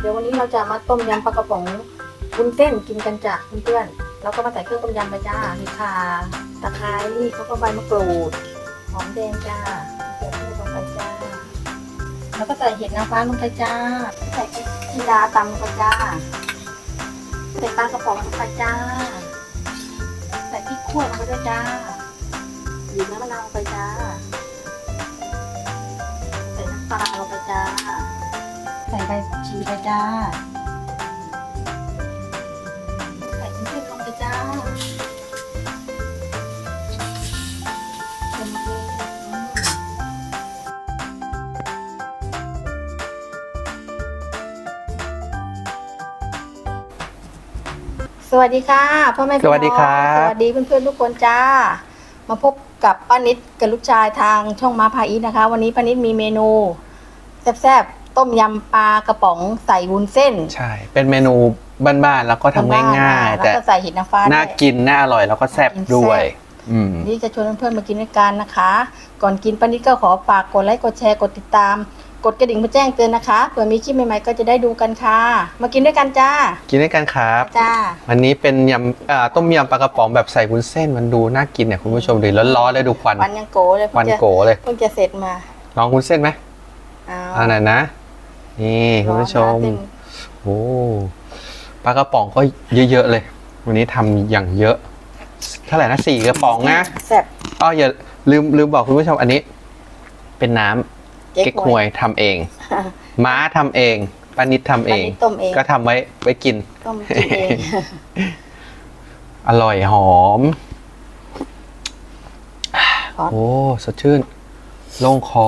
เดี๋ยววันนี้เราจะมาต้มยำปลากระป๋องวุ้นเส้นกินกันจ้ะเพื่อนๆแล้วก็มาใส่เครื่องต้มยำไปจ้ามีข่าตะไคร้แล้วก็ใบมะกรูดหอมแดงจ้าใส่เครื่องลงไปจ้า แล้วก็ใส่เห็ดนางฟ้าลงไปจ้า ใส่กีดาตำลงไปจ้า ใส่ปลากระป๋องลงไปจ้า ใส่พริกขั่วลงไปด้วยจ้าหยิบน้ำมะนาวลงไป ใส่ใบชีไปจ้าใส่ชิ้นเส้นลงไปจ้าเต็มเลยอืมสวัสดีค่ะพ่อแม่พี่น้องสวัสดีครับ สวัสดีเพื่อนๆทุกคนจ้า มาพบกับป้านิดกับลูกชายทางช่องมาพาอีทนะคะ วันนี้ป้านิดมีเมนูแซ่บๆ ต้มยำปลากระป๋องใส่วุ้นเส้นใช่ เป็นเมนูบ้านๆแล้วก็ทำง่ายๆ แล้วแต่ก็ใส่เห็ดนางฟ้าน่าด้วย กินน่าอร่อยแล้วก็แซ่บน่ากินด้วยแซ่อืม นี่จะชวนเพื่อนๆมากินด้วยกันนะคะ ก่อนกินป้านิดก็ขอฝากกดไลค์กดแชร์กดติดตาม กดกระดิ่งเพื่อแจ้งเตือนนะคะเผื่อมีคลิปใหม่ๆก็จะได้ดูกันค่ะ มากินด้วยกันจ้า กินด้วยกันครับ จ้า วันนี้เป็นยำอ่าต้มยำปลากระป๋องแบบใส่วุ้นเส้นมันดูน่ากินเนี่ยคุณผู้ชมดูร้อนๆเลยดูควันวันยังโกเลยควันเพิ่งจะโกเลยเพิ่งจะเสร็จมาลองวุ้นเส้นไหมเอาอ่าไหนนะ นี่คุณผู้ชมร้อนนะเส้นโอ้ปลากระป๋องก็เยอะๆเลย วันนี้ทำอย่างเยอะ เท่าไหร่นะสี่กระป๋องนะแซ่บอ๋ออย่าลืมลืมบอกคุณผู้ชมอันนี้ เป็นน้ำเก๊เก๊กกฮฮววยยทำเอง ม้าทำเองป้านิดทำเองป้านิดต้มเองก็ทำไว้ไว้กิน ต้มกินเองอร่อยหอมขอโอ้ สดชื่น โล่งคอ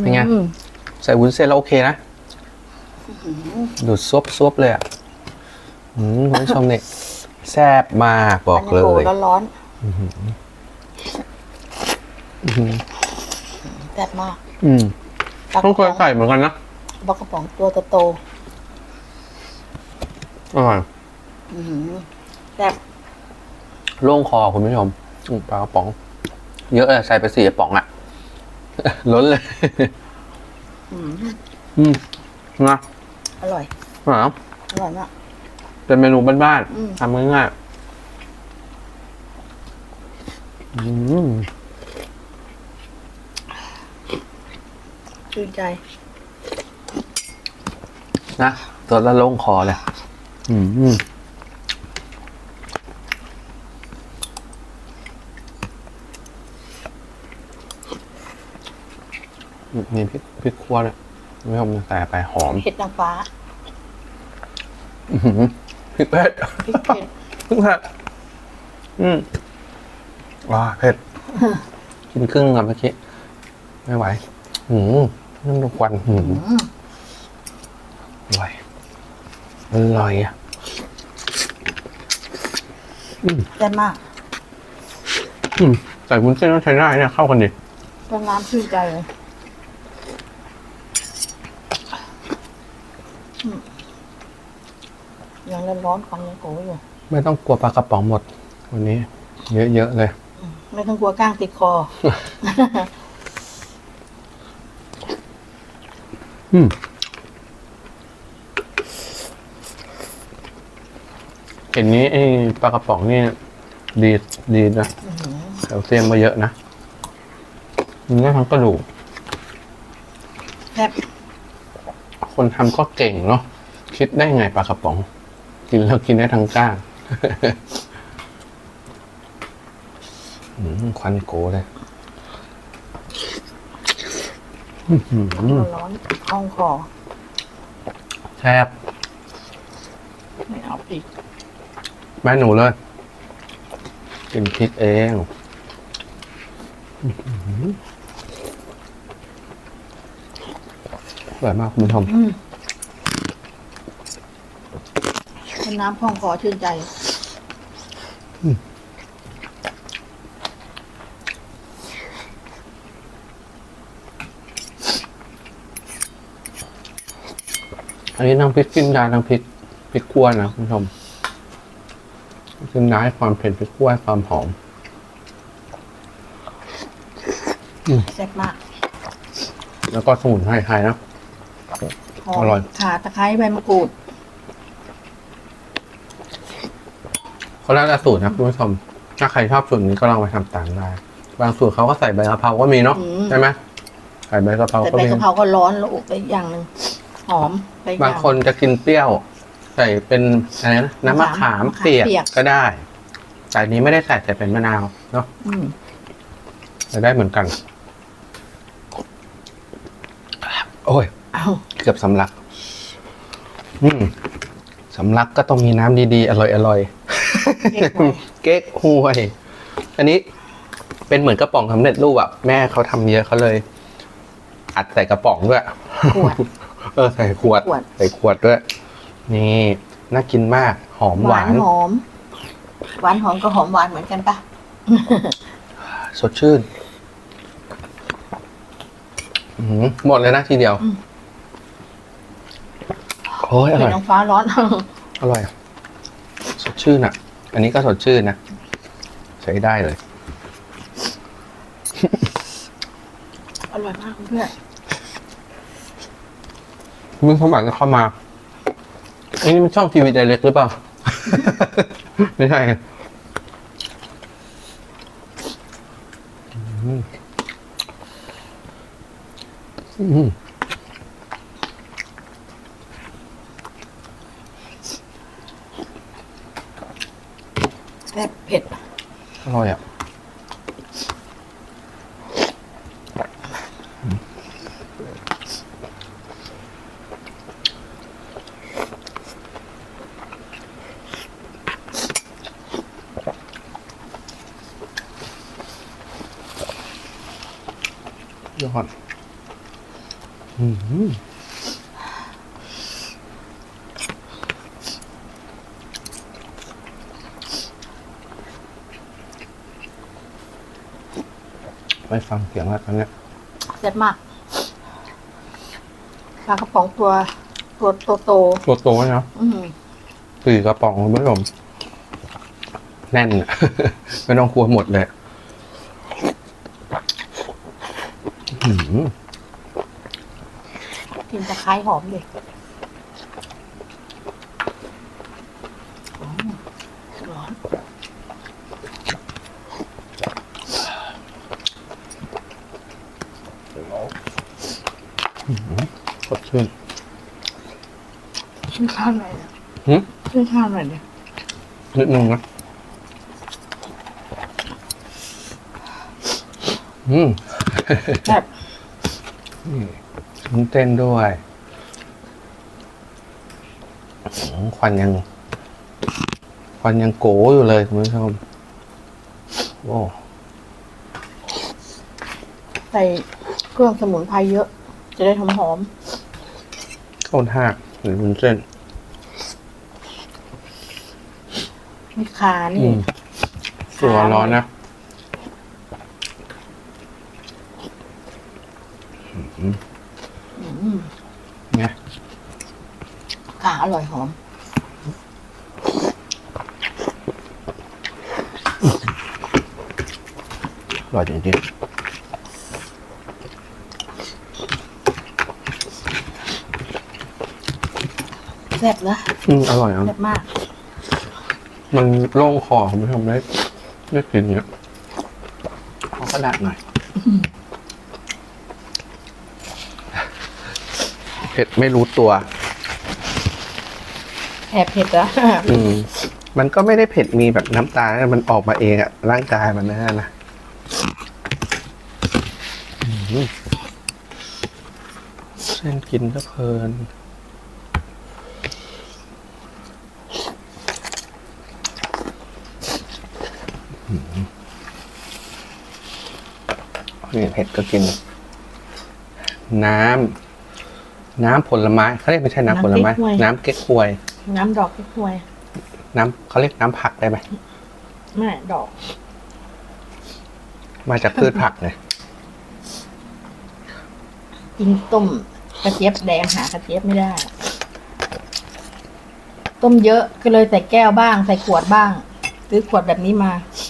เป็นไงอืมใส่วุ้นเส้นแล้วโอเคนะดูดซวบซวบเลยอะอืมคุณผู้ชมเนี่ยแซ่บมากบอกเลอันนี้ยโกร้อนอื้อหือๆแซ่บมาก อืมปลากต้อระงเคป๋ยองใส่เหมือนกันนะปลากระป๋องตัวโตอร่อยๆอื้อหือแซ่บโล่งคอคุณผู้ชมอืมปลากระป๋อง เยอะเลยใส่ไปสี่กระป๋องอะ ล้นเลย อืมอืมนะอร่อยหอมอร่อยมาก เป็นเมนูบ้านอืม ๆทำง่ายๆอืมชื่นใจ นะตัวละโล่งคอเลย อืม มีพริกพริกคั่วเลยไม่ชมใส่ไปหอมเห็ดนางฟ้าอื้อหือพริกเผ็ดพริกเผ็ดพริกเผ็ดอืมว้าเผ็ดกินครึ่งกับเมื่อกี้ไม่ไหวหืมน้ำดูควันหืมอืมอร่อยอร่อยอะแซ่บมากอืมใส่วุ้นเส้นต้องใช้ได้เนี่ยเข้ากันดิเป็นน้ำชื่นใจเลยอืม ยังร้อนๆควันยังโกอยู่ ไม่ต้องกลัวปลากระป๋องหมด วันนี้ เยอะๆเลย ไม่ต้องกลัวก้างติดคอ อืมเห็นนี้ไอ้ปลากระป๋องนี่ดีดีนะแคลเซียมมาเยอะนะมันได้ทั้งกระดูกแซ่บคนทำก็เก่งเนาะคิดได้ไงปลากระป๋อง กินแล้วกินได้ทั้งก้างอืมควันโกเลยอื้อหือร้อนๆคล่องคอแซ่บไม่เอาอีกแม่หนูเลยกินพริกเองอื้อหืออร่อยมากคุณผู้ชม อืมเป็นน้ำคล่องคอชื่นใจ อันนี้น้ำพริกกินได้น้ำพริกพริกขั่วนะคุณผู้ชมกินได้ให้ความเผ็ดพริกขั่วให้ความหอมแซ่บมาก แล้วก็สมุนไพรไทยนะหอมอร่อยข่าตะไคร้ใบมะกรูด เขาแล้วแต่สูตรนะคุณผู้ชม ถ้าใครชอบสูตรนี้ก็ลองไปทำตามได้ บางสูตรเขาก็ใส่ใบกะเพราก็มีเนาะอืม ใช่ไหมใส่ใบกะเพราแต่ก็ใบมี กะเพราก็ร้อนแล้วอุบไปอย่างหนึ่งหอมไปอย่ บางคนจะกินเปรี้ยว ใส่เป็นอะไรนะน้ำมะขามมะขามเปียกเปียก ก็ได้ แต่อันนี้ไม่ได้ใส่แต่เป็นมะนาวเนาะอืมจะได้เหมือนกัน โอ้ย เอาเกือบสำลัก อืมสำลักก็ต้องมีน้ำดีๆ อร่อยอร่อยๆ เก็บไว้เก๊กฮวย อันนี้เป็นเหมือนกระป๋องสำเร็จรูปอะแม่เขาทำเยอะเขาเลย อัดใส่กระป๋องด้วย ขวด เออใส่ขวด ขวด ใส่ขวดด้วย นี่น่ากินมากหอมหวานหอม หวานหอมก็หอมหวานเหมือนกันปะสดชื่นอื้อหือหมดเลยนะทีเดียวโอ้ยอเห็นร่อยน้องฟ้าร้อน อร่อย สดชื่นอะ อันนี้ก็สดชื่นนะ ใช้ได้เลย อร่อยมากเพื่อนมึงสมัครจะเข้ามาอันนี้มันช่องทีวีไดเรกหรือเปล่า ไม่ใช่อืมอืม ซ่บเผ็ด อร่อยอะยอดอืม ไม่ฟังเสียงแล้วตอนเนี้ยแซ่บมากปลากระป๋องตัวตัวโตโตตัวโตๆนะๆอืมสี่กระป๋องคุณผู้ชมแน่นอะ ไม่ต้องกลัวหมดเลยอื้อหือกลินตะไคร้หอมเลยอืมร้อน สดชื่น ขึ้นข้าวหน่อยนะหืมขึ้นข้าวหน่อยเนี่ยนิดนึงนะอืมแซ่บมันเต้นด้วยอื้อหือควันยัง ควันยังโกอยู่เลยคุณผู้ชมโอ้ใส่เครื่องสมุนไพรเยอะ จะได้หอมหอมเข้าท่าห รือมันเส้นๆมีขาอืนี่มตัวร้อนนะอืมไงขาอร่อยหอม อร่อยจริง แซ่บนะๆอืมอร่อยอะแซ่บมาก มันโล่งคอคุณผู้ชมได้ได้กลิ่นเนี้ยขอกระดาษหน่อยเผ็ดไม่รู้ตัว แอบเผ็ดอะอืม มันก็ไม่ได้เผ็ดมีแบบน้ำตานะมันออกมาเองอะร่างกายมันนะนะอืมเส้นกินก็เพลิน อืมนี่เผ็ดก็กิน น้ำ น้ำผลไม้เขาเรียกไม่ใช่น้ำผลไม้ น้ำเก๊กฮวย น้ำดอกที่ควย น้ำเขาเรียกน้ำผักได้ไหมไม่ดอก มาจากพืชผักเลยกินต้มกระเจี๊ยบแดงหากระเจี๊ยบไม่ได้ ต้มเยอะก็เลยใส่แก้วบ้าง ใส่ขวดบ้าง ซื้อขวดแบบนี้มาอื้อ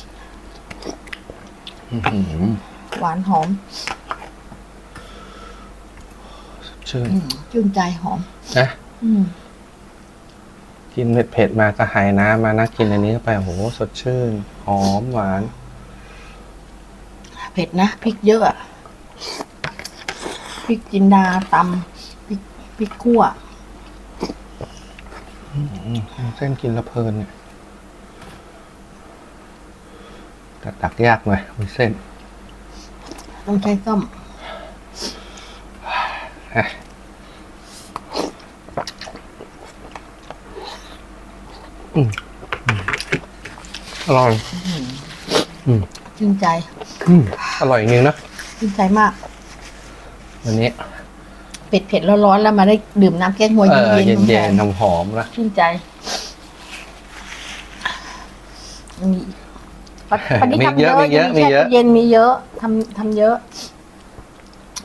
หือหวานหอมชื่นอืมชื่นใจหอมนะอืมกินเผ็ดๆมากระหายน้ำมานะกินอันนี้เข้าไปโอ้โหสดชื่น หอมหวาน เผ็ดนะพริกเยอะอะพริกจินดาตำพริกพริกขั่วอืมเส้นกินแล้วเพลินเนี่ย แต่ตักยากหน่อยมีเส้นต้องใช้ส้มอะอืมอืมอร่อย อืม ชื่นใจอืมอร่อยจริงๆนะ ชื่นใจมาก วันนี้ เผ็ดเผ็ดๆร้อนๆแล้วมาได้ดื่มน้ำแก้หัวเออเย็นๆเย็นๆหอมน้ำหอมนะๆชื่นใจมีอีก วันนี้มีทำเยเยอะอะมีเยอะมีแช่เยอะตู้เย็นมีเยอะทำทำเยอะ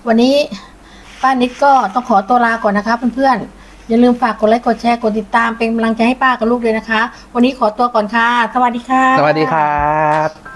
วันนี้ป้านิดก็ต้องขอตัวลาก่อนนะคะเพื่อนๆอย่าลืมฝากกดไลค์กดแชร์กดติดตามเป็นกำลังใจให้ป้ากับลูกเลยนะคะ วันนี้ขอตัวก่อนค่ะ สวัสดีค่ะ สวัสดีครับ